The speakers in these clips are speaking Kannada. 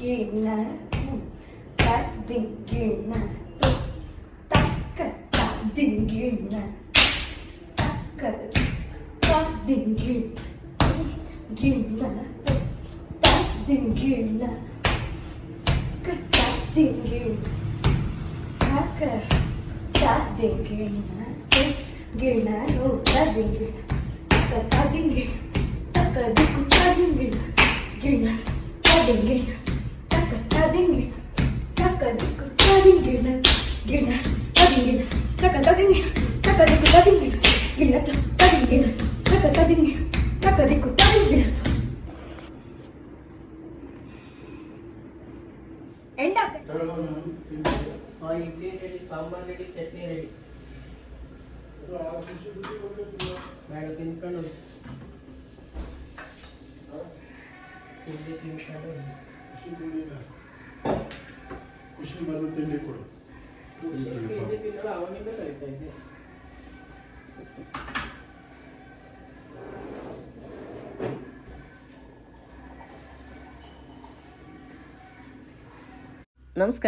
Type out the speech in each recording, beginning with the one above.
ಗಿಣ ತದ್ದಿಂಗಿಣ ತಕ್ಕ ತದ್ದಿಂಗಿಣ ತಕ್ಕ ತದ್ದಿಂಗಿಣ ಗಿಣ ತದ್ದಿಂಗಿಣ ತದ್ದಿಂಗಿಣ ತಕ್ಕ ತದ್ದಿಂಗಿಣ ಗಿಣ ತದ್ದಿಂಗಿಣ ತಕ್ಕ ತದ್ದಿಂಗಿಣ ತಕ್ಕ ದಿಕ್ಕು ತದ್ದಿಂಗಿಣ ಗಿಣ ತದ್ದಿಂಗಿಣ ನಮಸ್ಕಾರ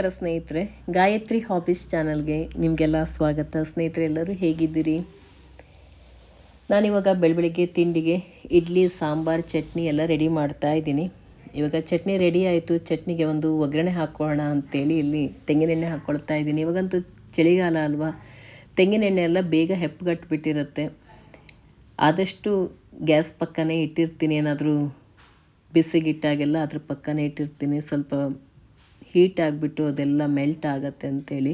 ಸ್ನೇಹಿತರೆ, ಗಾಯತ್ರಿ ಹಾಬೀಸ್ ಚಾನಲ್ಗೆ ನಿಮಗೆಲ್ಲ ಸ್ವಾಗತ. ಸ್ನೇಹಿತರೆ, ಎಲ್ಲರೂ ಹೇಗಿದ್ದೀರಿ? ನಾನಿವಾಗ ಬೆಳಬೆಳಿಗ್ಗೆ ತಿಂಡಿಗೆ ಇಡ್ಲಿ, ಸಾಂಬಾರು, ಚಟ್ನಿ ಎಲ್ಲ ರೆಡಿ ಮಾಡ್ತಾ ಇದ್ದೀನಿ. ಇವಾಗ ಚಟ್ನಿ ರೆಡಿ ಆಯಿತು, ಚಟ್ನಿಗೆ ಒಂದು ಒಗ್ಗರಣೆ ಹಾಕೋಣ ಅಂತೇಳಿ ಇಲ್ಲಿ ತೆಂಗಿನೆಣ್ಣೆ ಹಾಕ್ಕೊಳ್ತಾ ಇದ್ದೀನಿ. ಇವಾಗಂತೂ ಚಳಿಗಾಲ ಅಲ್ವಾ? ತೆಂಗಿನೆಣ್ಣೆ ಎಲ್ಲ ಬೇಗ ಹೆಪ್ಪುಗಟ್ಬಿಟ್ಟಿರುತ್ತೆ ಆದಷ್ಟು ಗ್ಯಾಸ್ ಪಕ್ಕನೇ ಇಟ್ಟಿರ್ತೀನಿ, ಏನಾದರೂ ಬಿಸಿಗಿಟ್ಟಾಗೆಲ್ಲ ಅದ್ರ ಪಕ್ಕನೇ ಇಟ್ಟಿರ್ತೀನಿ. ಸ್ವಲ್ಪ ಹೀಟ್ ಆಗಿಬಿಟ್ಟು ಅದೆಲ್ಲ ಮೆಲ್ಟ್ ಆಗತ್ತೆ ಅಂತೇಳಿ.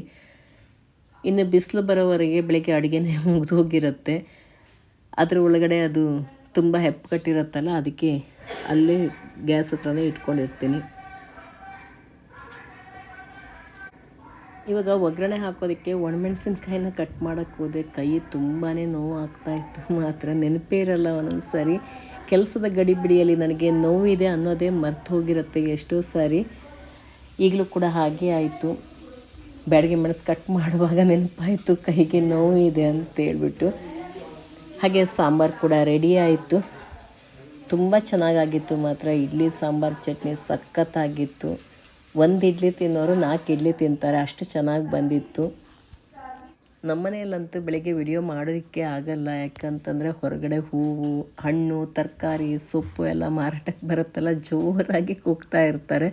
ಇನ್ನು ಬಿಸಿಲು ಬರೋವರೆಗೆ ಬೆಳಗ್ಗೆ ಅಡುಗೆನೇ ಮುಗಿದು ಹೋಗಿರುತ್ತೆ. ಅದರ ಒಳಗಡೆ ಅದು ತುಂಬ ಹೆಪ್ಪುಗಟ್ಟಿರುತ್ತಲ್ಲ ಅದಕ್ಕೆ ಅಲ್ಲೇ ಗ್ಯಾಸ್ ಹತ್ರನೇ ಇಟ್ಕೊಂಡಿರ್ತೀನಿ. ಇವಾಗ ಒಗ್ಗರಣೆ ಹಾಕೋದಕ್ಕೆ ಒಣಮೆಣಸಿನ್ಕಾಯಿನ ಕಟ್ ಮಾಡೋಕ್ಕೆ ಹೋದೆ. ಕೈ ತುಂಬಾ ನೋವು ಆಗ್ತಾಯಿತ್ತು ಮಾತ್ರ ನೆನಪೇ ಇರಲ್ಲ ಒಂದೊಂದು ಸಾರಿ ಕೆಲಸದ ಗಡಿಬಿಡಿಯಲ್ಲಿ ನನಗೆ ನೋವಿದೆ ಅನ್ನೋದೇ ಮರ್ತು ಹೋಗಿರುತ್ತೆ ಎಷ್ಟೋ ಸಾರಿ. ಈಗಲೂ ಕೂಡ ಹಾಗೆ ಆಯಿತು. ಬ್ಯಾಡಿಗೆ ಮೆಣಸು ಕಟ್ ಮಾಡುವಾಗ ನೆನಪಾಯಿತು ಕೈಗೆ ನೋವು ಇದೆ ಅಂತ ಹೇಳ್ಬಿಟ್ಟು. ಹಾಗೆ ಸಾಂಬಾರು ಕೂಡ ರೆಡಿ ಆಯಿತು. ತುಂಬ ಚೆನ್ನಾಗಾಗಿತ್ತು ಮಾತ್ರ. ಇಡ್ಲಿ, ಸಾಂಬಾರು, ಚಟ್ನಿ ಸಖತ್ತಾಗಿತ್ತು. ಒಂದು ಇಡ್ಲಿ ತಿನ್ನೋರು ನಾಲ್ಕು ಇಡ್ಲಿ ತಿಂತಾರೆ. ಅಷ್ಟು ಚೆನ್ನಾಗಿ ಬಂದಿತ್ತು. ನಮ್ಮನೆಯಲ್ಲಂತೂ ಬೆಳಗ್ಗೆ ವಿಡಿಯೋ ಮಾಡೋದಕ್ಕೆ ಆಗಲ್ಲ. ಯಾಕಂತಂದರೆ ಹೊರಗಡೆ ಹೂವು, ಹಣ್ಣು, ತರಕಾರಿ, ಸೊಪ್ಪು ಎಲ್ಲ ಮಾರಾಟಕ್ಕೆ ಬರುತ್ತಲ್ಲ, ಜೋರಾಗಿ ಕೂಗ್ತಾ ಇರ್ತಾರೆ.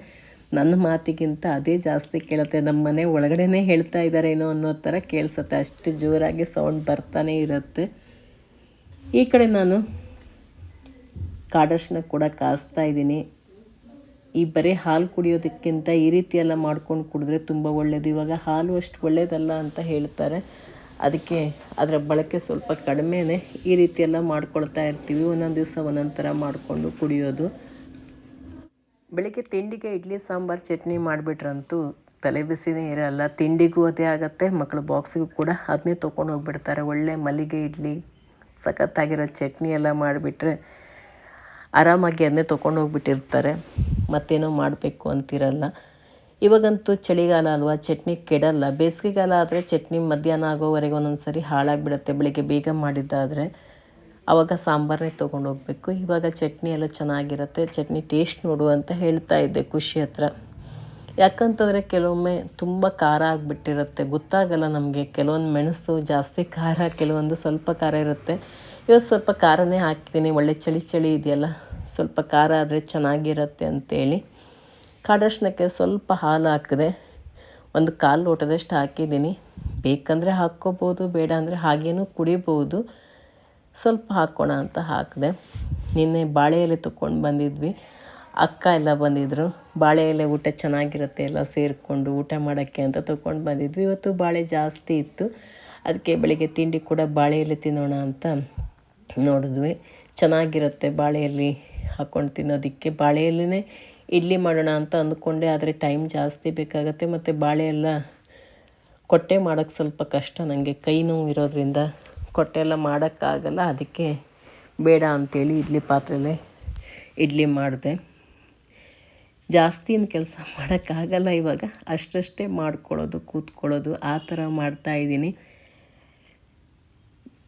ನನ್ನ ಮಾತಿಗಿಂತ ಅದೇ ಜಾಸ್ತಿ ಕೇಳುತ್ತೆ. ನಮ್ಮ ಮನೆ ಒಳಗಡೆನೇ ಹೇಳ್ತಾ ಇದ್ದಾರೇನೋ ಅನ್ನೋ ಥರ ಕೇಳಿಸುತ್ತೆ. ಅಷ್ಟು ಜೋರಾಗಿ ಸೌಂಡ್ ಬರ್ತಾನೆ ಇರುತ್ತೆ. ಈ ಕಡೆ ನಾನು ಕಾಡರ್ಶನ ಕೂಡ ಕಾಯಿಸ್ತಾ ಇದ್ದೀನಿ. ಈ ಬರೀ ಹಾಲು ಕುಡಿಯೋದಕ್ಕಿಂತ ಈ ರೀತಿ ಎಲ್ಲ ಮಾಡ್ಕೊಂಡು ಕುಡಿದ್ರೆ ತುಂಬ ಒಳ್ಳೆಯದು ಇವಾಗ ಹಾಲು ಅಷ್ಟು ಒಳ್ಳೆಯದಲ್ಲ ಅಂತ ಹೇಳ್ತಾರೆ. ಅದಕ್ಕೆ ಅದರ ಬಳಕೆ ಸ್ವಲ್ಪ ಕಡಿಮೆನೇ ಈ ರೀತಿ ಎಲ್ಲ ಮಾಡ್ಕೊಳ್ತಾ ಇರ್ತೀವಿ. ಒಂದೊಂದು ದಿವಸ ಒಂದೊಂದು ಥರ ಮಾಡಿಕೊಂಡು ಕುಡಿಯೋದು. ಬೆಳಿಗ್ಗೆ ತಿಂಡಿಗೆ ಇಡ್ಲಿ, ಸಾಂಬಾರು, ಚಟ್ನಿ ಮಾಡಿಬಿಟ್ರಂತೂ ತಲೆ ಬಿಸಿನೇ ಇರಲ್ಲ. ತಿಂಡಿಗೂ ಅದೇ ಆಗುತ್ತೆ ಮಕ್ಕಳು ಬಾಕ್ಸಿಗೂ ಕೂಡ ಅದನ್ನೇ ತೊಗೊಂಡು ಹೋಗ್ಬಿಡ್ತಾರೆ ಒಳ್ಳೆ ಮಲ್ಲಿಗೆ ಇಡ್ಲಿ, ಸಖತ್ತಾಗಿರೋ ಚಟ್ನಿ ಎಲ್ಲ ಮಾಡಿಬಿಟ್ರೆ ಆರಾಮಾಗಿ ಅದನ್ನೇ ತೊಗೊಂಡು ಹೋಗ್ಬಿಟ್ಟಿರ್ತಾರೆ. ಮತ್ತೇನೋ ಮಾಡಬೇಕು ಅಂತಿರಲ್ಲ. ಇವಾಗಂತೂ ಚಳಿಗಾಲ ಅಲ್ವಾ? ಚಟ್ನಿ ಕೆಡಲ್ಲ. ಬೇಸಿಗೆಗಾಲ ಆದರೆ ಚಟ್ನಿ ಮಧ್ಯಾಹ್ನ ಆಗೋವರೆಗೆ ಒಂದೊಂದು ಸರಿ ಹಾಳಾಗಿಬಿಡತ್ತೆ. ಬೆಳಿಗ್ಗೆ ಬೇಗ ಮಾಡಿದ್ದಾದರೆ ಆವಾಗ ಸಾಂಬಾರನ್ನೇ ಹೋಗಬೇಕು. ಇವಾಗ ಚಟ್ನಿ ಎಲ್ಲ ಚೆನ್ನಾಗಿರುತ್ತೆ. ಚಟ್ನಿ ಟೇಸ್ಟ್ ನೋಡು ಅಂತ ಹೇಳ್ತಾ ಇದ್ದೆ ಖುಷಿ ಹತ್ರ. ಯಾಕಂತಂದರೆ ಕೆಲವೊಮ್ಮೆ ತುಂಬ ಖಾರ ಆಗಿಬಿಟ್ಟಿರುತ್ತೆ. ಗೊತ್ತಾಗಲ್ಲ ನಮಗೆ. ಕೆಲವೊಂದು ಮೆಣಸು ಜಾಸ್ತಿ ಖಾರ, ಕೆಲವೊಂದು ಸ್ವಲ್ಪ ಖಾರ ಇರುತ್ತೆ. ಇವತ್ತು ಸ್ವಲ್ಪ ಖಾರನೇ ಹಾಕ್ತೀನಿ ಒಳ್ಳೆ ಚಳಿ ಚಳಿ ಇದೆಯಲ್ಲ, ಸ್ವಲ್ಪ ಖಾರ ಆದರೆ ಚೆನ್ನಾಗಿರುತ್ತೆ ಅಂತೇಳಿ. ಕಾಡರ್ಶನಕ್ಕೆ ಸ್ವಲ್ಪ ಹಾಲು ಹಾಕಿದೆ. ಒಂದು ಕಾಲು ಲೋಟದಷ್ಟು ಹಾಕಿದ್ದೀನಿ. ಬೇಕಂದರೆ ಹಾಕ್ಕೋಬೋದು, ಬೇಡ ಅಂದರೆ ಹಾಗೇನೂ ಕುಡಿಬೋದು. ಸ್ವಲ್ಪ ಹಾಕೋಣ ಅಂತ ಹಾಕಿದೆ. ನಿನ್ನೆ ಬಾಳೆ ಎಲೆ ತೊಗೊಂಡು ಬಂದಿದ್ವಿ. ಅಕ್ಕ ಎಲ್ಲ ಬಂದಿದ್ದರು ಬಾಳೆ ಎಲೆ ಊಟ ಚೆನ್ನಾಗಿರುತ್ತೆ, ಎಲ್ಲ ಸೇರಿಕೊಂಡು ಊಟ ಮಾಡೋಕ್ಕೆ ಅಂತ ತೊಗೊಂಡು ಬಂದಿದ್ವಿ. ಇವತ್ತು ಬಾಳೆ ಜಾಸ್ತಿ ಇತ್ತು. ಅದಕ್ಕೆ ಬೆಳಿಗ್ಗೆ ತಿಂಡಿ ಕೂಡ ಬಾಳೆ ಎಲೆ ತಿನ್ನೋಣ ಅಂತ ನೋಡಿದ್ವಿ. ಚೆನ್ನಾಗಿರುತ್ತೆ ಬಾಳೆಯಲ್ಲಿ ಎಲೆ ಹಾಕ್ಕೊಂಡು ತಿನ್ನೋದಕ್ಕೆ. ಬಾಳೆ ಇಡ್ಲಿ ಮಾಡೋಣ ಅಂತ ಅಂದ್ಕೊಂಡೆ, ಆದರೆ ಟೈಮ್ ಜಾಸ್ತಿ ಬೇಕಾಗತ್ತೆ. ಮತ್ತು ಬಾಳೆ ಎಲ್ಲ ಕೊಟ್ಟೆ ಮಾಡೋಕ್ಕೆ ಸ್ವಲ್ಪ ಕಷ್ಟ ನನಗೆ ಕೈ ನೋವು ಇರೋದ್ರಿಂದ ಕೊಟ್ಟೆ ಎಲ್ಲ ಮಾಡೋಕ್ಕಾಗಲ್ಲ, ಅದಕ್ಕೆ ಬೇಡ ಅಂತೇಳಿ ಇಡ್ಲಿ ಪಾತ್ರೆಲೆ ಇಡ್ಲಿ ಮಾಡಿದೆ. ಜಾಸ್ತಿ ಕೆಲಸ ಮಾಡೋಕ್ಕಾಗಲ್ಲ ಇವಾಗ. ಅಷ್ಟಷ್ಟೇ ಮಾಡ್ಕೊಳ್ಳೋದು, ಕೂತ್ಕೊಳ್ಳೋದು, ಆ ಥರ ಮಾಡ್ತಾಯಿದ್ದೀನಿ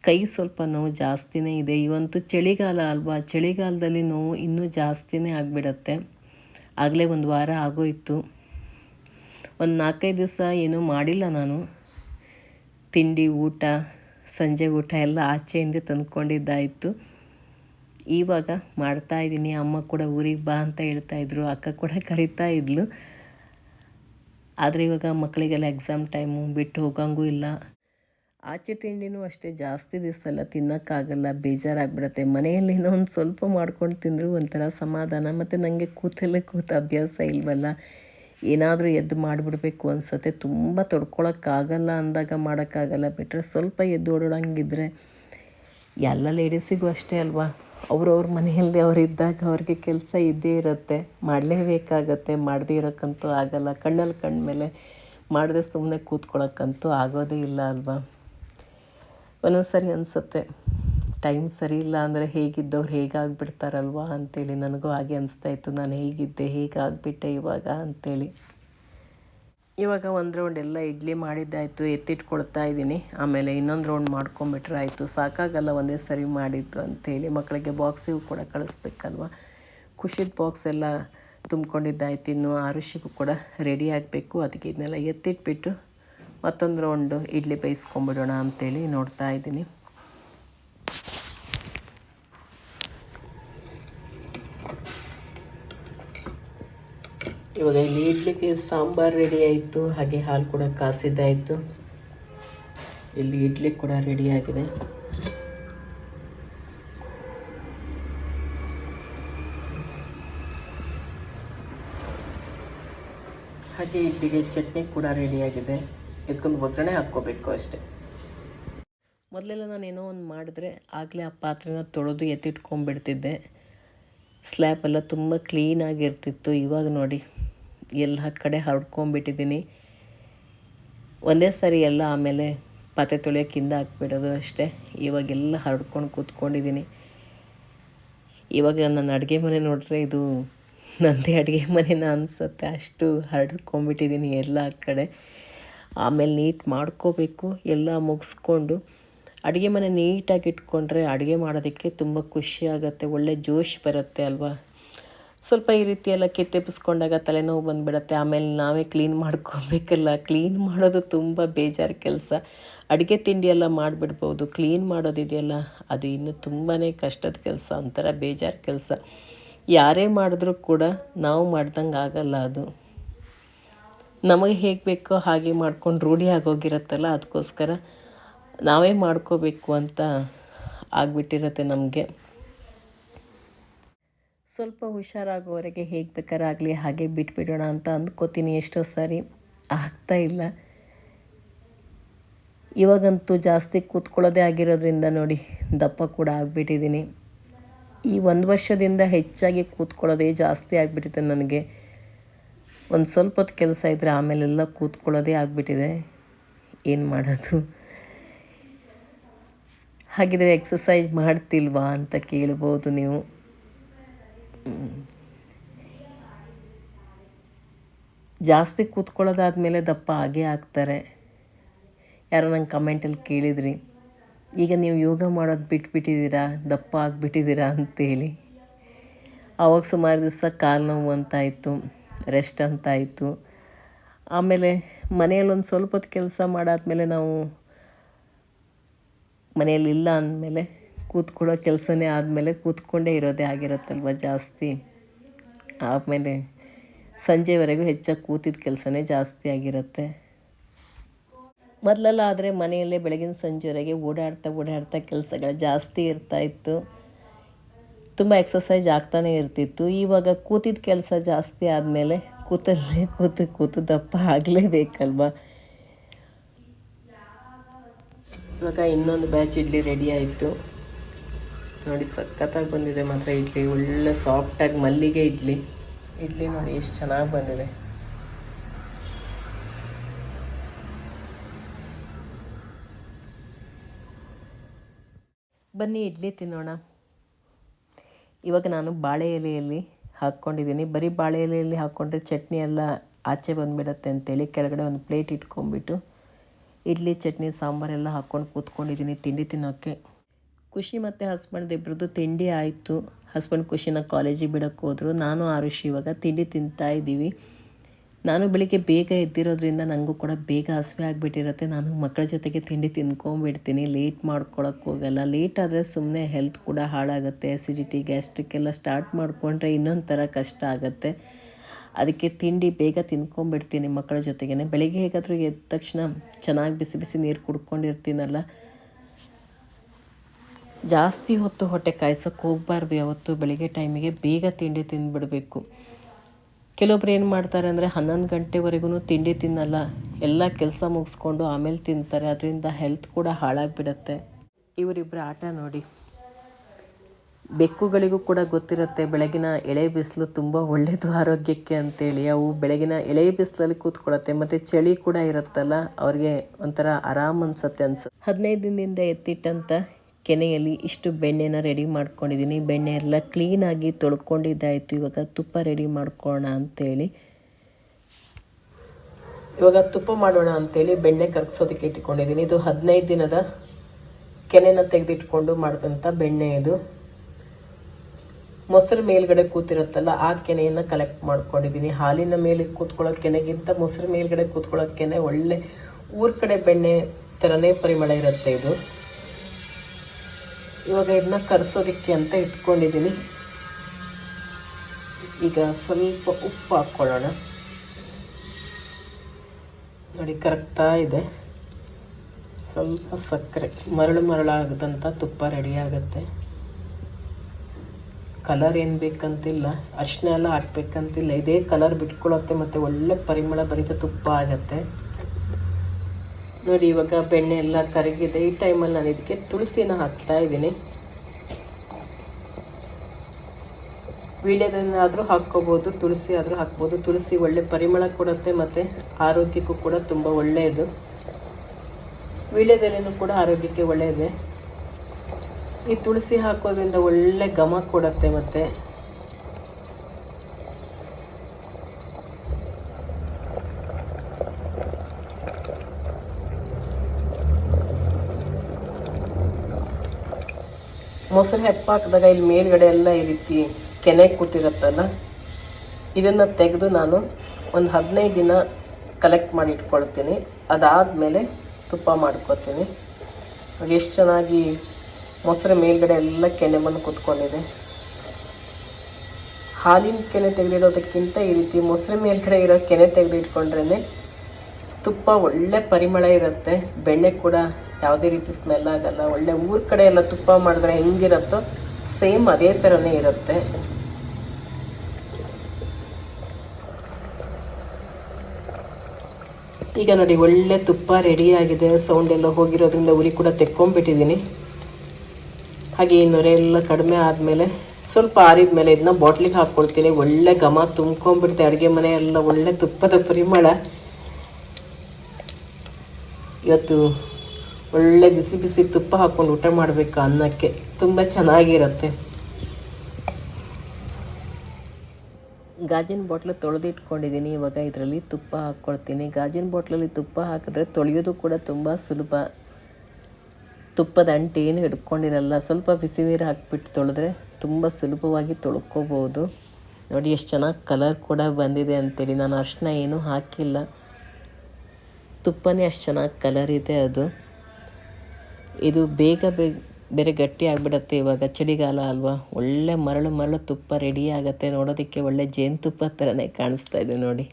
ಕೈ ಸ್ವಲ್ಪ ನೋವು ಜಾಸ್ತಿನೇ ಇದೆ. ಇವಂತೂ ಚಳಿಗಾಲ ಅಲ್ವಾ? ಚಳಿಗಾಲದಲ್ಲಿ ನೋವು ಇನ್ನೂ ಜಾಸ್ತಿನೇ ಆಗಿಬಿಡತ್ತೆ. ಆಗಲೇ ಒಂದು ವಾರ ಆಗೋಯಿತು. ಒಂದು ನಾಲ್ಕೈದು ದಿವಸ ಏನೂ ಮಾಡಿಲ್ಲ ನಾನು. ತಿಂಡಿ, ಊಟ, ಸಂಜೆ ಊಟ ಎಲ್ಲ ಆಚೆಯಿಂದ ತಂದ್ಕೊಂಡಿದ್ದಾಯಿತು. ಇವಾಗ ಮಾಡ್ತಾ ಇದ್ದೀನಿ. ಅಮ್ಮ ಕೂಡ ಊರಿಗೆ ಬಾ ಅಂತ ಹೇಳ್ತಾಯಿದ್ರು ಅಕ್ಕ ಕೂಡ ಕರಿತಾ ಇದ್ಲು. ಆದರೆ ಇವಾಗ ಮಕ್ಕಳಿಗೆಲ್ಲ ಎಕ್ಸಾಮ್ ಟೈಮು ಬಿಟ್ಟು ಹೋಗಂಗೂ ಇಲ್ಲ. ಆಚೆ ತಿಂಡಿನೂ ಅಷ್ಟೇ ಜಾಸ್ತಿ ದಿವಸ ಎಲ್ಲ ತಿನ್ನೋಕ್ಕಾಗಲ್ಲ, ಬೇಜಾರಾಗ್ಬಿಡತ್ತೆ. ಮನೆಯಲ್ಲಿ ಏನೋ ಒಂದು ಸ್ವಲ್ಪ ಮಾಡ್ಕೊಂಡು ತಿಂದರೂ ಒಂಥರ ಸಮಾಧಾನ. ಮತ್ತು ನನಗೆ ಕೂತಲ್ಲೇ ಕೂತ ಅಭ್ಯಾಸ ಇಲ್ವಲ್ಲ? ಏನಾದರೂ ಎದ್ದು ಮಾಡಿಬಿಡ್ಬೇಕು ಅನ್ಸತ್ತೆ. ತುಂಬ ತೊಡ್ಕೊಳಕ್ಕಾಗಲ್ಲ ಅಂದಾಗ ಮಾಡೋಕ್ಕಾಗಲ್ಲ. ಬಿಟ್ಟರೆ ಸ್ವಲ್ಪ ಎದ್ದು ಓಡೋಡಂಗಿದ್ರೆ ಎಲ್ಲ ಲೇಡೀಸಿಗೂ ಅಷ್ಟೇ ಅಲ್ವಾ? ಅವ್ರವ್ರ ಮನೆಯಲ್ಲಿ ಅವರಿದ್ದಾಗ ಅವ್ರಿಗೆ ಕೆಲಸ ಇದ್ದೇ ಇರುತ್ತೆ. ಮಾಡಲೇಬೇಕಾಗತ್ತೆ. ಮಾಡದೇ ಇರೋಕ್ಕಂತೂ ಆಗಲ್ಲ. ಕಣ್ಣಲ್ಲಿ ಕಣ್ಮೇಲೆ ಮಾಡದೆ ಸುಮ್ಮನೆ ಕೂತ್ಕೊಳ್ಳೋಕ್ಕಂತೂ ಆಗೋದೇ ಇಲ್ಲ ಅಲ್ವಾ? ಒಂದೊಂದು ಸರಿ ಅನಿಸುತ್ತೆ. ಟೈಮ್ ಸರಿ ಇಲ್ಲ ಅಂದರೆ ಹೇಗಿದ್ದವ್ರು ಹೇಗಾಗ್ಬಿಡ್ತಾರಲ್ವಾ? ಅಂತೇಳಿ ನನಗೂ ಹಾಗೆ ಅನಿಸ್ತಾ ಇತ್ತು ನಾನು ಹೇಗಿದ್ದೆ, ಹೇಗಾಗ್ಬಿಟ್ಟೆ ಇವಾಗ? ಅಂಥೇಳಿ ಇವಾಗ ಒಂದು ರೌಂಡ್ ಎಲ್ಲ ಇಡ್ಲಿ ಮಾಡಿದ್ದಾಯಿತು, ಎತ್ತಿಟ್ಕೊಳ್ತಾ ಇದ್ದೀನಿ. ಆಮೇಲೆ ಇನ್ನೊಂದು ರೌಂಡ್ ಮಾಡ್ಕೊಂಬಿಟ್ರೆ ಆಯಿತು. ಸಾಕಾಗಲ್ಲ, ಒಂದೇ ಸರಿ ಮಾಡಿದ್ದು ಅಂಥೇಳಿ ಮಕ್ಕಳಿಗೆ ಬಾಕ್ಸಿಗೂ ಕೂಡ ಕಳಿಸ್ಬೇಕಲ್ವ? ಖುಷಿದ ಬಾಕ್ಸ್ ಎಲ್ಲ ತುಂಬ್ಕೊಂಡಿದ್ದಾಯ್ತು. ಇನ್ನು ಆರುಷಿಗೂ ಕೂಡ ರೆಡಿ ಆಗಬೇಕು. ಅದಕ್ಕೆ ಇದನ್ನೆಲ್ಲ ಎತ್ತಿಟ್ಬಿಟ್ಟು ಮತ್ತೊಂದು ರೌಂಡು ಇಡ್ಲಿ ಬೇಯಿಸ್ಕೊಂಬಿಡೋಣ ಅಂತೇಳಿ ನೋಡ್ತಾ ಇದ್ದೀನಿ. ಇವಾಗ ಇಲ್ಲಿ ಇಡ್ಲಿಗೆ ಸಾಂಬಾರು ರೆಡಿ ಆಯಿತು, ಹಾಗೆ ಹಾಲು ಕೂಡ ಕಾಸಿದ್ದಾಯಿತು. ಇಲ್ಲಿ ಇಡ್ಲಿ ಕೂಡ ರೆಡಿ ಆಗಿದೆ. ಹಾಗೆ ಇಡ್ಲಿಗೆ ಚಟ್ನಿ ಕೂಡ ರೆಡಿಯಾಗಿದೆ ಇದಕ್ಕೊಂದು ಒಗ್ಗರಣೆ ಹಾಕ್ಕೋಬೇಕು ಅಷ್ಟೇ. ಮೊದಲೆಲ್ಲ ನಾನು ಏನೋ ಒಂದು ಮಾಡಿದ್ರೆ ಆಗಲೇ ಆ ಪಾತ್ರೆನ ತೊಳೆದು ಎತ್ತಿಟ್ಕೊಂಡ್ಬಿಡ್ತಿದ್ದೆ. ಸ್ಲ್ಯಾಪ್ ಎಲ್ಲ ತುಂಬ ಕ್ಲೀನಾಗಿರ್ತಿತ್ತು ಇವಾಗ ನೋಡಿ, ಎಲ್ಲ ಕಡೆ ಹರಡ್ಕೊಂಡ್ಬಿಟ್ಟಿದ್ದೀನಿ ಒಂದೇ ಸರಿ ಎಲ್ಲ ಆಮೇಲೆ ಪಾತ್ರೆ ತೊಳೆಯೋಕ್ಕಿಂದ ಹಾಕ್ಬಿಡೋದು ಅಷ್ಟೇ. ಇವಾಗೆಲ್ಲ ಹರಡ್ಕೊಂಡು ಕೂತ್ಕೊಂಡಿದ್ದೀನಿ ಇವಾಗ ನನ್ನ ಅಡುಗೆ ಮನೆ ನೋಡಿದ್ರೆ ಇದು ನನ್ನದೇ ಅಡುಗೆ ಮನೆನ ಅನಿಸುತ್ತೆ. ಅಷ್ಟು ಹರಡ್ಕೊಂಡ್ಬಿಟ್ಟಿದ್ದೀನಿ ಎಲ್ಲ ಕಡೆ. ಆಮೇಲೆ ನೀಟ್ ಮಾಡ್ಕೋಬೇಕು, ಎಲ್ಲ ಮುಗಿಸ್ಕೊಂಡು ಅಡುಗೆ ಮನೆ ನೀಟಾಗಿ ಇಟ್ಕೊಂಡ್ರೆ ಅಡುಗೆ ಮಾಡೋದಕ್ಕೆ ತುಂಬ ಖುಷಿ ಆಗುತ್ತೆ, ಒಳ್ಳೆ ಜೋಶ್ ಬರುತ್ತೆ ಅಲ್ವಾ? ಸ್ವಲ್ಪ ಈ ರೀತಿ ಎಲ್ಲ ಕೆತ್ತೆಪ್ಪಿಸ್ಕೊಂಡಾಗ ತಲೆನೋವು ಬಂದುಬಿಡತ್ತೆ, ಆಮೇಲೆ ನಾವೇ ಕ್ಲೀನ್ ಮಾಡ್ಕೋಬೇಕಲ್ಲ, ಕ್ಲೀನ್ ಮಾಡೋದು ತುಂಬ ಬೇಜಾರು ಕೆಲಸ. ಅಡುಗೆ ತಿಂಡಿ ಎಲ್ಲ ಮಾಡಿಬಿಡ್ಬೋದು, ಕ್ಲೀನ್ ಮಾಡೋದಿದೆಯಲ್ಲ, ಅದು ಇನ್ನೂ ತುಂಬಾ ಕಷ್ಟದ ಕೆಲಸ, ಒಂಥರ ಬೇಜಾರು ಕೆಲಸ. ಯಾರೇ ಮಾಡಿದ್ರೂ ಕೂಡ ನಾವು ಮಾಡ್ದಂಗೆ ಆಗಲ್ಲ ಅದು. ನಮಗೆ ಹೇಗೆ ಬೇಕೋ ಹಾಗೆ ಮಾಡ್ಕೊಂಡು ರೂಢಿ ಆಗೋಗಿರುತ್ತಲ್ಲ ಅದಕ್ಕೋಸ್ಕರ ನಾವೇ ಮಾಡ್ಕೋಬೇಕು ಅಂತ ಆಗಿಬಿಟ್ಟಿರುತ್ತೆ ನಮಗೆ. ಸ್ವಲ್ಪ ಹುಷಾರಾಗೋವರೆಗೆ ಹೇಗೆ ಬೇಕಾರಾಗಲಿ ಹಾಗೆ ಬಿಟ್ಬಿಡೋಣ ಅಂತ ಅಂದ್ಕೋತೀನಿ ಎಷ್ಟೋ ಸಾರಿ. ಆಗ್ತಾ ಇಲ್ಲ. ಇವಾಗಂತೂ ಜಾಸ್ತಿ ಕೂತ್ಕೊಳ್ಳೋದೇ ಆಗಿರೋದ್ರಿಂದ ನೋಡಿ, ದಪ್ಪ ಕೂಡ ಆಗಿಬಿಟ್ಟಿದ್ದೀನಿ. ಈ ಒಂದು ವರ್ಷದಿಂದ ಹೆಚ್ಚಾಗಿ ಕೂತ್ಕೊಳ್ಳೋದೇ ಜಾಸ್ತಿ ಆಗಿಬಿಟ್ಟಿದೆ ನನಗೆ. ಒಂದು ಸ್ವಲ್ಪ ಹೊತ್ತು ಕೆಲಸ ಇದ್ದರೆ ಆಮೇಲೆಲ್ಲ ಕೂತ್ಕೊಳ್ಳೋದೇ ಆಗಿಬಿಟ್ಟಿದೆ. ಏನು ಮಾಡೋದು? ಹಾಗಿದ್ರೆ ಎಕ್ಸಸೈಸ್ ಮಾಡ್ತಿಲ್ವಾ ಅಂತ ಕೇಳ್ಬೋದು ನೀವು. ಜಾಸ್ತಿ ಕೂತ್ಕೊಳ್ಳೋದಾದಮೇಲೆ ದಪ್ಪ ಆಗೇ ಆಗ್ತಾರೆ. ಯಾರೋ ನಂಗೆ ಕಮೆಂಟಲ್ಲಿ ಕೇಳಿದ್ರಿ. ಈಗ ನೀವು ಯೋಗ ಮಾಡೋದು ಬಿಟ್ಬಿಟ್ಟಿದ್ದೀರಾ? ದಪ್ಪ ಆಗಿಬಿಟ್ಟಿದ್ದೀರಾ ಅಂತೇಳಿ. ಆವಾಗ ಸುಮಾರು ದಿವಸ ಕಾಲು ನೋವು ಅಂತಾಯಿತು ರೆಸ್ಟ್ ಅಂತ ಆಯಿತು. ಆಮೇಲೆ ಮನೆಯಲ್ಲೊಂದು ಸ್ವಲ್ಪ ಹೊತ್ತು ಕೆಲಸ ಮಾಡಾದಮೇಲೆ ನಾವು ಮನೆಯಲ್ಲಿ ಇಲ್ಲ ಅಂದಮೇಲೆ ಕೂತ್ಕೊಳ್ಳೋ ಕೆಲಸನೇ ಆದಮೇಲೆ ಕೂತ್ಕೊಂಡೇ ಇರೋದೇ ಆಗಿರುತ್ತಲ್ವ ಜಾಸ್ತಿ. ಆಮೇಲೆ ಸಂಜೆವರೆಗೂ ಹೆಚ್ಚಾಗಿ ಕೂತಿದ್ದ ಕೆಲಸನೇ ಜಾಸ್ತಿ ಆಗಿರುತ್ತೆ. ಮೊದಲೆಲ್ಲ ಆದರೆ ಮನೆಯಲ್ಲೇ ಬೆಳಗಿನ ಸಂಜೆವರೆಗೆ ಓಡಾಡ್ತಾ ಓಡಾಡ್ತಾ ಕೆಲಸಗಳು ಜಾಸ್ತಿ ಇರ್ತಾಯಿತ್ತು ತುಂಬ ಎಕ್ಸಸೈಜ್ ಆಗ್ತಾನೆ ಇರ್ತಿತ್ತು. ಇವಾಗ ಕೂತಿದ್ದ ಕೆಲಸ ಜಾಸ್ತಿ ಆದಮೇಲೆ ಕೂತಲ್ಲೇ ಕೂತು ಕೂತು ದಪ್ಪ ಆಗಲೇಬೇಕಲ್ವ? ಇವಾಗ ಇನ್ನೊಂದು ಬ್ಯಾಚ್ ಇಡ್ಲಿ ರೆಡಿ ಆಯಿತು. ನೋಡಿ ಸಖತ್ತಾಗಿ ಬಂದಿದೆ ಮಾತ್ರ ಇಡ್ಲಿ. ಒಳ್ಳೆ ಸಾಫ್ಟಾಗಿ ಮಲ್ಲಿಗೆ ಇಡ್ಲಿ. ಇಡ್ಲಿ ನೋಡಿ ಎಷ್ಟು ಚೆನ್ನಾಗಿ ಬಂದಿದೆ. ಬನ್ನಿ ಇಡ್ಲಿ ತಿನ್ನೋಣ. ಇವಾಗ ನಾನು ಬಾಳೆ ಎಲೆಯಲ್ಲಿ ಹಾಕ್ಕೊಂಡಿದ್ದೀನಿ. ಬರೀ ಬಾಳೆ ಎಲೆಯಲ್ಲಿ ಹಾಕ್ಕೊಂಡ್ರೆ ಚಟ್ನಿ ಎಲ್ಲ ಆಚೆ ಬಂದುಬಿಡತ್ತೆ ಅಂತೇಳಿ ಕೆಳಗಡೆ ಒಂದು ಪ್ಲೇಟ್ ಇಟ್ಕೊಂಡ್ಬಿಟ್ಟು ಇಡ್ಲಿ, ಚಟ್ನಿ ಸಾಂಬಾರೆಲ್ಲ ಹಾಕ್ಕೊಂಡು ಕೂತ್ಕೊಂಡಿದ್ದೀನಿ ತಿಂಡಿ ತಿನ್ನೋಕ್ಕೆ. ಖುಷಿ ಮತ್ತು ಹಸ್ಬೆಂಡ್ ಇಬ್ಬರದ್ದು ತಿಂಡಿ ಆಯಿತು. ಹಸ್ಬೆಂಡ್ ಖುಷಿನ ಕಾಲೇಜಿಗೆ ಬಿಡೋಕ್ಕೆ ಹೋದರು. ನಾನು ಆರುಷಿ ಇವಾಗ ತಿಂಡಿ ತಿಂತಾ ಇದ್ದೀವಿ ನಾನು ಬೆಳಿಗ್ಗೆ ಬೇಗ ಎದ್ದಿರೋದ್ರಿಂದ ನನಗೂ ಕೂಡ ಬೇಗ ಹಸಿವೆ ಆಗಿಬಿಟ್ಟಿರುತ್ತೆ. ನಾನು ಮಕ್ಕಳ ಜೊತೆಗೆ ತಿಂಡಿ ತಿನ್ಕೊಂಬಿಡ್ತೀನಿ. ಲೇಟ್ ಮಾಡ್ಕೊಳಕ್ಕೆ ಹೋಗಲ್ಲ. ಲೇಟ್ ಆದರೆ ಸುಮ್ಮನೆ ಹೆಲ್ತ್ ಕೂಡ ಹಾಳಾಗುತ್ತೆ. ಅಸಿಡಿಟಿ ಗ್ಯಾಸ್ಟ್ರಿಕ್ ಎಲ್ಲ ಸ್ಟಾರ್ಟ್ ಮಾಡಿಕೊಂಡ್ರೆ ಇನ್ನೊಂದು ಥರ ಕಷ್ಟ ಆಗುತ್ತೆ. ಅದಕ್ಕೆ ತಿಂಡಿ ಬೇಗ ತಿನ್ಕೊಂಬಿಡ್ತೀನಿ ಮಕ್ಕಳ ಜೊತೆಗೇ ಬೆಳಿಗ್ಗೆ ಹೇಗಾದರೂ ಎದ್ದ ತಕ್ಷಣ ಚೆನ್ನಾಗಿ ಬಿಸಿ ಬಿಸಿ ನೀರು ಕುಡ್ಕೊಂಡಿರ್ತೀನಲ್ಲ. ಜಾಸ್ತಿ ಹೊತ್ತು ಹೊಟ್ಟೆ ಕಾಯ್ಸೋಕ್ಕೆ ಹೋಗಬಾರ್ದು ಯಾವತ್ತು. ಬೆಳಿಗ್ಗೆ ಟೈಮಿಗೆ ಬೇಗ ತಿಂಡಿ ತಿಂದುಬಿಡಬೇಕು ಕೆಲವೊಬ್ರು ಏನು ಮಾಡ್ತಾರೆ ಅಂದರೆ ಹನ್ನೊಂದು ಗಂಟೆವರೆಗೂ ತಿಂಡಿ ತಿನ್ನಲ್ಲ. ಎಲ್ಲ ಕೆಲಸ ಮುಗಿಸ್ಕೊಂಡು ಆಮೇಲೆ ತಿಂತಾರೆ. ಅದರಿಂದ ಹೆಲ್ತ್ ಕೂಡ ಹಾಳಾಗಿಬಿಡತ್ತೆ. ಇವರಿಬ್ಬರ ಆಟ ನೋಡಿ. ಬೆಕ್ಕುಗಳಿಗೂ ಕೂಡ ಗೊತ್ತಿರುತ್ತೆ ಬೆಳಗಿನ ಎಳೆ ಬಿಸಿಲು ತುಂಬ ಒಳ್ಳೆಯದು ಆರೋಗ್ಯಕ್ಕೆ ಅಂತೇಳಿ. ಅವು ಬೆಳಗಿನ ಎಳೆ ಬಿಸಿಲಲ್ಲಿ ಕೂತ್ಕೊಳ್ಳುತ್ತೆ ಮತ್ತು ಚಳಿ ಕೂಡ ಇರುತ್ತಲ್ಲ, ಅವ್ರಿಗೆ ಒಂಥರ ಆರಾಮ್ ಅನ್ಸತ್ತೆ ಅನ್ಸುತ್ತೆ. ಹದಿನೈದು ದಿನದಿಂದ ಎತ್ತಿಟ್ಟಂಥ ಕೆನೆಯಲ್ಲಿ ಇಷ್ಟು ಬೆಣ್ಣೆನ ರೆಡಿ ಮಾಡ್ಕೊಂಡಿದ್ದೀನಿ ಬೆಣ್ಣೆ ಎಲ್ಲ ಕ್ಲೀನಾಗಿ ತೊಳ್ಕೊಂಡಿದ್ದಾಯಿತು. ಇವಾಗ ತುಪ್ಪ ರೆಡಿ ಮಾಡ್ಕೊಳ್ಳೋಣ ಅಂಥೇಳಿ ಇವಾಗ ತುಪ್ಪ ಮಾಡೋಣ ಅಂಥೇಳಿ ಬೆಣ್ಣೆ ಕರಗಿಸೋದಕ್ಕೆ ಇಟ್ಕೊಂಡಿದ್ದೀನಿ ಇದು ಹದಿನೈದು ದಿನದ ಕೆನೆನ ತೆಗೆದಿಟ್ಕೊಂಡು ಮಾಡಿದಂಥ ಬೆಣ್ಣೆ ಇದು. ಮೊಸರು ಮೇಲ್ಗಡೆ ಕೂತಿರುತ್ತಲ್ಲ, ಆ ಕೆನೆಯನ್ನು ಕಲೆಕ್ಟ್ ಮಾಡ್ಕೊಂಡಿದ್ದೀನಿ ಹಾಲಿನ ಮೇಲೆ ಕೂತ್ಕೊಳ್ಳೋ ಕೆನೆಗಿಂತ ಮೊಸರು ಮೇಲ್ಗಡೆ ಕೂತ್ಕೊಳ್ಳೋ ಕೆನೆ ಒಳ್ಳೆ ಊರ ಕಡೆ ಬೆಣ್ಣೆ ಥರನೇ ಪರಿಮಳ ಇರುತ್ತೆ ಇದು. ಇವಾಗ ಇದನ್ನ ಕರೆಸೋದಕ್ಕೆ ಅಂತ ಇಟ್ಕೊಂಡಿದ್ದೀನಿ. ಈಗ ಸ್ವಲ್ಪ ಉಪ್ಪು ಹಾಕ್ಕೊಳ್ಳೋಣ. ನೋಡಿ, ಕರೆಕ್ಟಾ ಇದೆ. ಸ್ವಲ್ಪ ಸಕ್ಕರೆ, ಮರಳು ಮರಳಾಗದಂಥ ತುಪ್ಪ ರೆಡಿ ಆಗುತ್ತೆ. ಕಲರ್ ಏನು ಬೇಕಂತಿಲ್ಲ. ಅರ್ಶಿನ ಎಲ್ಲ ಹಾಕ್ಬೇಕಂತಿಲ್ಲ. ಇದೇ ಕಲರ್ ಬಿಟ್ಕೊಳ್ಳುತ್ತೆ ಮತ್ತು ಒಳ್ಳೆ ಪರಿಮಳ ಭರಿತ ತುಪ್ಪ ಆಗುತ್ತೆ. ನೋಡಿ, ಇವಾಗ ಬೆಣ್ಣೆ ಎಲ್ಲ ಕರಗಿದೆ. ಈ ಟೈಮಲ್ಲಿ ನಾನು ಇದಕ್ಕೆ ತುಳಸಿನ ಹಾಕ್ತಾ ಇದ್ದೀನಿ. ವೀಳ್ಯದನ್ನಾದರೂ ಹಾಕ್ಕೋಬೋದು, ತುಳಸಿ ಆದರೂ ಹಾಕ್ಬೋದು. ತುಳಸಿ ಒಳ್ಳೆ ಪರಿಮಳ ಕೊಡುತ್ತೆ ಮತ್ತು ಆರೋಗ್ಯಕ್ಕೂ ಕೂಡ ತುಂಬ ಒಳ್ಳೆಯದು. ವೀಳ್ಯದೆಲೆನೂ ಕೂಡ ಆರೋಗ್ಯಕ್ಕೆ ಒಳ್ಳೆಯದೇ. ಈ ತುಳಸಿ ಹಾಕೋದ್ರಿಂದ ಒಳ್ಳೆ ಘಮ ಕೊಡುತ್ತೆ ಮತ್ತು. ಮೊಸರು ಹೆಪ್ಪ ಹಾಕಿದಾಗ ಇಲ್ಲಿ ಮೇಲ್ಗಡೆ ಎಲ್ಲ ಈ ರೀತಿ ಕೆನೆ ಕೂತಿರುತ್ತಲ್ಲ, ಇದನ್ನು ತೆಗೆದು ನಾನು ಒಂದು ಹದಿನೈದು ದಿನ ಕಲೆಕ್ಟ್ ಮಾಡಿ ಇಟ್ಕೊಳ್ತೀನಿ. ಅದಾದಮೇಲೆ ತುಪ್ಪ ಮಾಡ್ಕೊತೀನಿ. ಎಷ್ಟು ಚೆನ್ನಾಗಿ ಮೊಸರು ಮೇಲ್ಗಡೆ ಎಲ್ಲ ಕೆನೆ ಬಂದು ಕೂತ್ಕೊಂಡಿದೆ. ಹಾಲಿನ ಕೆನೆ ತೆಗೆದಿಡೋದಕ್ಕಿಂತ ಈ ರೀತಿ ಮೊಸರು ಮೇಲ್ಗಡೆ ಇರೋ ಕೆನೆ ತೆಗೆದು ಇಟ್ಕೊಂಡ್ರೇ ತುಪ್ಪ ಒಳ್ಳೆ ಪರಿಮಳ ಇರುತ್ತೆ. ಬೆಣ್ಣೆ ಕೂಡ ಯಾವುದೇ ರೀತಿ ಸ್ಮೆಲ್ ಆಗಲ್ಲ. ಒಳ್ಳೆ ಊರ ಕಡೆ ಎಲ್ಲ ತುಪ್ಪ ಮಾಡಿದ್ರೆ ಹೆಂಗಿರುತ್ತೋ ಸೇಮ್ ಅದೇ ಥರನೇ ಇರುತ್ತೆ. ಈಗ ನೋಡಿ, ಒಳ್ಳೆ ತುಪ್ಪ ರೆಡಿಯಾಗಿದೆ ಸೌಂಡ್ ಎಲ್ಲ ಹೋಗಿರೋದ್ರಿಂದ ಉರಿ ಕೂಡ ತೆಕ್ಕೊಂಡ್ಬಿಟ್ಟಿದ್ದೀನಿ ಹಾಗೆ ಈ ನೊರೆ ಎಲ್ಲ ಕಡಿಮೆ ಆದಮೇಲೆ ಸ್ವಲ್ಪ ಆರಿದ ಮೇಲೆ ಇದನ್ನ ಬಾಟ್ಲಿಗೆ ಹಾಕ್ಕೊಳ್ತೀನಿ ಒಳ್ಳೆ ಘಮ ತುಂಬ್ಕೊಂಡ್ಬಿಡುತ್ತೆ ಅಡುಗೆ ಮನೆ ಎಲ್ಲ ಒಳ್ಳೆ ತುಪ್ಪದ ಪರಿಮಳ. ಇವತ್ತು ಒಳ್ಳೆ ಬಿಸಿ ಬಿಸಿ ತುಪ್ಪ ಹಾಕ್ಕೊಂಡು ಊಟ ಮಾಡಬೇಕು ಅನ್ನಕ್ಕೆ ತುಂಬ ಚೆನ್ನಾಗಿರುತ್ತೆ. ಗಾಜಿನ ಬಾಟ್ಲು ತೊಳೆದಿಟ್ಕೊಂಡಿದ್ದೀನಿ ಇವಾಗ ಇದರಲ್ಲಿ ತುಪ್ಪ ಹಾಕ್ಕೊಳ್ತೀನಿ. ಗಾಜಿನ ಬಾಟ್ಲಲ್ಲಿ ತುಪ್ಪ ಹಾಕಿದ್ರೆ ತೊಳೆಯೋದು ಕೂಡ ತುಂಬ ಸುಲಭ. ತುಪ್ಪದ ಅಂಟಿ ಏನು ಹಿಡ್ಕೊಂಡಿರಲ್ಲ, ಸ್ವಲ್ಪ ಬಿಸಿ ನೀರು ಹಾಕಿಬಿಟ್ಟು ತೊಳೆದ್ರೆ ತುಂಬ ಸುಲಭವಾಗಿ ತೊಳ್ಕೊಬೋದು. ನೋಡಿ, ಎಷ್ಟು ಚೆನ್ನಾಗಿ ಕಲರ್ ಕೂಡ ಬಂದಿದೆ ಅಂತೇಳಿ. ನಾನು ಅರ್ಶಿನ ಏನೂ ಹಾಕಿಲ್ಲ. ತುಪ್ಪನೇ ಅಷ್ಟು ಚೆನ್ನಾಗಿ ಕಲರ್ ಇದೆ ಅದು. ಇದು ಬೇಗ ಬೇಗ ಬೇರೆ ಗಟ್ಟಿ ಆಗಿಬಿಡತ್ತೆ ಇವಾಗ, ಚಳಿಗಾಲ ಅಲ್ವಾ? ಒಳ್ಳೆ ಮರಳು ಮರಳು ತುಪ್ಪ ರೆಡಿ ಆಗುತ್ತೆ. ನೋಡೋದಕ್ಕೆ ಒಳ್ಳೆ ಜೇನುತುಪ್ಪ ಥರನೇ ಕಾಣಿಸ್ತಾ ಇದೆ ನೋಡಿ.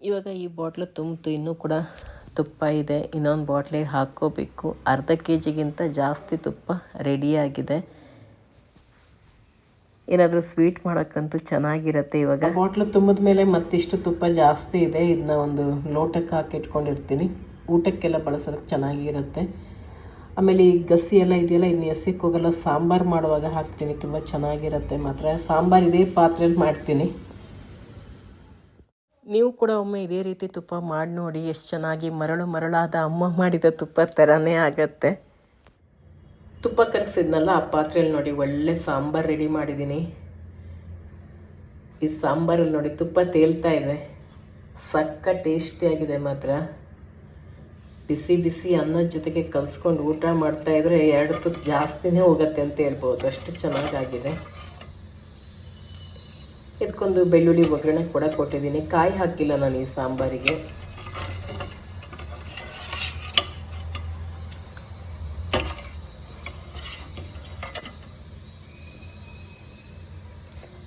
ಇವಾಗ ಈ ಬಾಟ್ಲು ತುಂಬಿತು ಇನ್ನೂ ಕೂಡ ತುಪ್ಪ ಇದೆ. ಇನ್ನೊಂದು ಬಾಟ್ಲಿಗೆ ಹಾಕ್ಕೋಬೇಕು. ಅರ್ಧ ಕೆ ಜಿಗಿಂತ ಜಾಸ್ತಿ ತುಪ್ಪ ರೆಡಿಯಾಗಿದೆ ಏನಾದರೂ ಸ್ವೀಟ್ ಮಾಡೋಕ್ಕಂತೂ ಚೆನ್ನಾಗಿರುತ್ತೆ ಇವಾಗ. ಬಾಟ್ಲು ತುಂಬಿದ ಮೇಲೆ ಮತ್ತಿಷ್ಟು ತುಪ್ಪ ಜಾಸ್ತಿ ಇದೆ. ಇದನ್ನ ಒಂದು ಲೋಟಕ್ಕೆ ಹಾಕಿ ಇಟ್ಕೊಂಡಿರ್ತೀನಿ ಊಟಕ್ಕೆಲ್ಲ ಬಳಸೋದಕ್ಕೆ ಚೆನ್ನಾಗಿರುತ್ತೆ. ಆಮೇಲೆ ಈ ಗಸಿ ಎಲ್ಲ ಇದೆಯಲ್ಲ, ಇನ್ನು ಎಸಕ್ಕೆ ಹೋಗಲ್ಲ. ಸಾಂಬಾರು ಮಾಡುವಾಗ ಹಾಕ್ತೀನಿ. ತುಂಬ ಚೆನ್ನಾಗಿರುತ್ತೆ ಮಾತ್ರ. ಸಾಂಬಾರು ಇದೇ ಪಾತ್ರೆಯಲ್ಲಿ ಮಾಡ್ತೀನಿ. ನೀವು ಕೂಡ ಒಮ್ಮೆ ಇದೇ ರೀತಿ ತುಪ್ಪ ಮಾಡಿ ನೋಡಿ. ಎಷ್ಟು ಚೆನ್ನಾಗಿ ಮರಳು ಮರಳಾದ ಅಮ್ಮ ಮಾಡಿದ ತುಪ್ಪ ಥರನೇ ಆಗತ್ತೆ. ತುಪ್ಪ ಕರಗಿಸಿದ್ನಲ್ಲ ಆ ಪಾತ್ರೆಯಲ್ಲಿ ನೋಡಿ ಒಳ್ಳೆ ಸಾಂಬಾರು ರೆಡಿ ಮಾಡಿದ್ದೀನಿ ಈ ಸಾಂಬಾರಲ್ಲಿ ನೋಡಿ ತುಪ್ಪ ತೇಲ್ತಾ ಇದೆ. ಸಕ್ಕ ಟೇಸ್ಟಿಯಾಗಿದೆ ಮಾತ್ರ. ಬಿಸಿ ಬಿಸಿ ಅನ್ನದ ಜೊತೆಗೆ ಕಲಿಸ್ಕೊಂಡು ಊಟ ಮಾಡ್ತಾ ಇದ್ರೆ ಎರಡು ತುತ್ತು ಜಾಸ್ತಿನೇ ಹೋಗುತ್ತೆ ಅಂತ ಹೇಳ್ಬೋದು. ಅಷ್ಟು ಚೆನ್ನಾಗಾಗಿದೆ. ಇದಕ್ಕೊಂದು ಬೆಳ್ಳುಳ್ಳಿ ಒಗ್ಗರಣೆ ಕೂಡ ಕೊಟ್ಟಿದ್ದೀನಿ ಕಾಯಿ ಹಾಕಿಲ್ಲ ನಾನು ಈ ಸಾಂಬಾರಿಗೆ.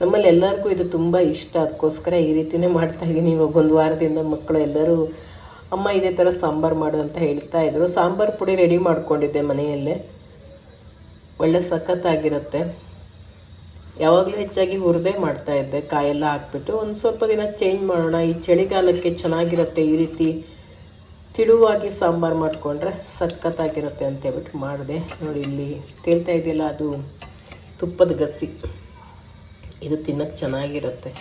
ನಮ್ಮಲ್ಲಿ ಎಲ್ಲರಿಗೂ ಇದು ತುಂಬ ಇಷ್ಟ. ಅದಕ್ಕೋಸ್ಕರ ಈ ರೀತಿನೇ ಮಾಡ್ತಾ ಇದ್ದೀನಿ ಇವಾಗ ಒಂದು ವಾರದಿಂದ ಮಕ್ಕಳು ಎಲ್ಲರೂ, ಅಮ್ಮ, ಇದೇ ಥರ ಸಾಂಬಾರು ಮಾಡು ಅಂತ ಹೇಳ್ತಾ ಇದ್ರು. ಸಾಂಬಾರು ಪುಡಿ ರೆಡಿ ಮಾಡ್ಕೊಂಡಿದ್ದೆ ಮನೆಯಲ್ಲೇ. ಒಳ್ಳೆ ಸಖತ್ತಾಗಿರುತ್ತೆ. ಯಾವಾಗಲೂ ಹೆಚ್ಚಾಗಿ ಹುರಿದೇ ಮಾಡ್ತಾ ಇದ್ದೆ. ಕಾಯೆಲ್ಲ ಹಾಕ್ಬಿಟ್ಟು ಒಂದು ಸ್ವಲ್ಪ ದಿನ ಚೇಂಜ್ ಮಾಡೋಣ. ಈ ಚಳಿಗಾಲಕ್ಕೆ ಚೆನ್ನಾಗಿರುತ್ತೆ ಈ ರೀತಿ ತಿಳುವಾಗಿ ಸಾಂಬಾರು ಮಾಡಿಕೊಂಡ್ರೆ ಸಖತ್ತಾಗಿರುತ್ತೆ ಅಂತ ಹೇಳ್ಬಿಟ್ಟು ಮಾಡಿದೆ. ನೋಡಿ, ಇಲ್ಲಿ ತೇಲ್ತಾ ಇದೆಯಲ್ಲ, ಅದು ತುಪ್ಪದ ಗಸಿ. ಇದು ತಿನ್ನಕ್ಕೆ ಚೆನ್ನಾಗಿರುತ್ತೆ.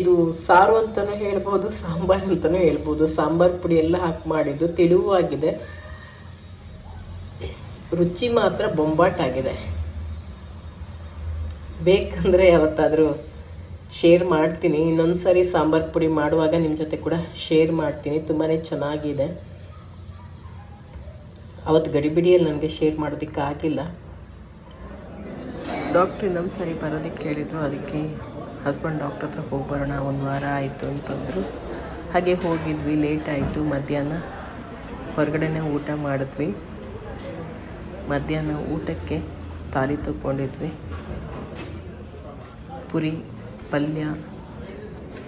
ಇದು ಸಾರು ಅಂತಲೂ ಹೇಳ್ಬೋದು, ಸಾಂಬಾರು ಅಂತಲೂ ಹೇಳ್ಬೋದು. ಸಾಂಬಾರು ಪುಡಿ ಎಲ್ಲ ಹಾಕಿ ಮಾಡಿದ್ದು ತಿಳುವಾಗಿದೆ. ರುಚಿ ಮಾತ್ರ ಬೊಂಬಾಟಾಗಿದೆ. ಬೇಕಂದರೆ ಯಾವತ್ತಾದರೂ ಶೇರ್ ಮಾಡ್ತೀನಿ. ಇನ್ನೊಂದು ಸಾರಿ ಸಾಂಬಾರು ಪುಡಿ ಮಾಡುವಾಗ ನಿಮ್ಮ ಜೊತೆ ಕೂಡ ಶೇರ್ ಮಾಡ್ತೀನಿ. ತುಂಬಾ ಚೆನ್ನಾಗಿದೆ. ಅವತ್ತು ಗಡಿಬಿಡಿಯಲ್ಲಿ ನನಗೆ ಶೇರ್ ಮಾಡೋದಕ್ಕೆ ಆಗಿಲ್ಲ. ಡಾಕ್ಟ್ರ್ ಇನ್ನೊಂದು ಸರಿ ಬರೋದಕ್ಕೆ ಹೇಳಿದರು ಅದಕ್ಕೆ ಹಸ್ಬೆಂಡ್ ಡಾಕ್ಟ್ರ್ ಹತ್ರ ಹೋಗಿ ಬರೋಣ, ಒಂದು ವಾರ ಆಯಿತು ಅಂತಂದರು ಹಾಗೆ ಹೋಗಿದ್ವಿ ಲೇಟ್ ಆಯಿತು, ಮಧ್ಯಾಹ್ನ. ಹೊರಗಡೆನೇ ಊಟ ಮಾಡಿದ್ವಿ. ಮಧ್ಯಾಹ್ನ ಊಟಕ್ಕೆ ತಾಲಿ ತಗೊಂಡಿದ್ವಿ ಪುರಿ, ಪಲ್ಯ,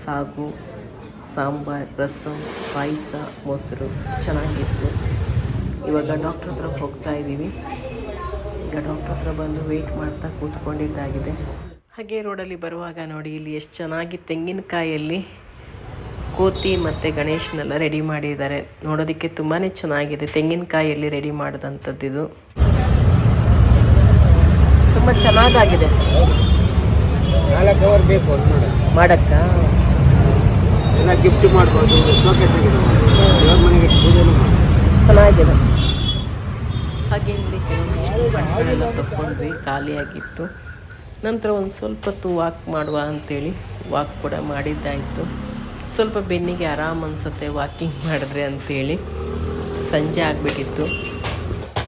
ಸಾಗು, ಸಾಂಬಾರ್, ರಸಂ, ಪಾಯಸ, ಮೊಸರು ಚೆನ್ನಾಗಿತ್ತು. ಇವಾಗ ಡಾಕ್ಟ್ರ್ ಹತ್ರ ಹೋಗ್ತಾ ಇದ್ದೀವಿ. ಈಗ ಡಾಕ್ಟ್ರ್ ಹತ್ರ ಬಂದು ವೆಯ್ಟ್ ಮಾಡ್ತಾ ಕೂತ್ಕೊಂಡಿದ್ದಾಗಿದೆ. ಹಾಗೆ ರೋಡಲ್ಲಿ ಬರುವಾಗ ನೋಡಿ ಇಲ್ಲಿ ಎಷ್ಟು ಚೆನ್ನಾಗಿ ತೆಂಗಿನಕಾಯಲ್ಲಿ ಕೋತಿ ಮತ್ತು ಗಣೇಶನೆಲ್ಲ ರೆಡಿ ಮಾಡಿದ್ದಾರೆ. ನೋಡೋದಕ್ಕೆ ತುಂಬಾ ಚೆನ್ನಾಗಿದೆ. ತೆಂಗಿನಕಾಯಲ್ಲಿ ರೆಡಿ ಮಾಡಿದಂಥದ್ದು ಇದು. ತುಂಬ ಚೆನ್ನಾಗಾಗಿದೆ. ಬೇಕು ನೋಡಿ. ಮಾಡಕ್ಕ? ಎಲ್ಲ ಗಿಫ್ಟ್ ಮಾಡ್ಬೋದು ಮನೆಗೆ ಪೂಜೆ ಪೂಜೆನೂ ಮಾಡ್ಬೋದು. ಚೆನ್ನಾಗಿದೆ. ಹಾಗೆ ಇಲ್ಲಿ ಕೆಲವೊಂದಿಷ್ಟು ತಗೊಂಡ್ವಿ, ಖಾಲಿಯಾಗಿತ್ತು. ನಂತರ ಒಂದು ಸ್ವಲ್ಪ ಹೊತ್ತು ವಾಕ್ ಮಾಡುವ ಅಂತೇಳಿ ವಾಕ್ ಕೂಡ ಮಾಡಿದ್ದಾಯಿತು. ಸ್ವಲ್ಪ ಬೆನ್ನಿಗೆ ಆರಾಮ್ ಅನಿಸುತ್ತೆ ವಾಕಿಂಗ್ ಮಾಡಿದ್ರೆ ಅಂಥೇಳಿ ಸಂಜೆ ಆಗಿಬಿಟ್ಟಿತ್ತು.